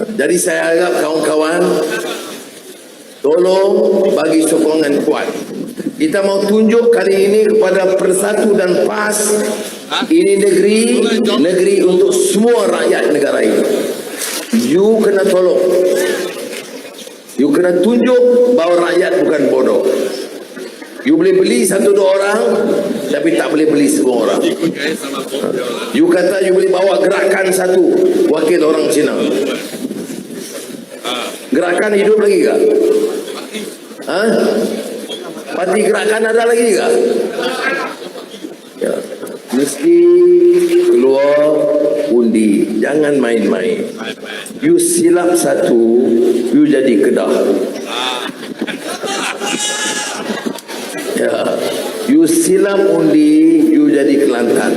Jadi saya harap kawan-kawan tolong bagi sokongan kuat. Kita mau tunjuk kali ini kepada Persatu dan PAS ini negeri negeri untuk semua rakyat negara ini. You kena tolong. You kena tunjuk bahawa rakyat bukan bodoh. You boleh beli satu dua orang tapi tak boleh beli semua orang. You kata you boleh bawa gerakan satu wakil orang Cina. Gerakan hidup lagi ke? Ha? Parti gerakan ada lagi ke? Ya. Mesti keluar undi. Jangan main-main. You silap satu, you jadi kedah. Ya. You silap undi, you jadi Kelantan.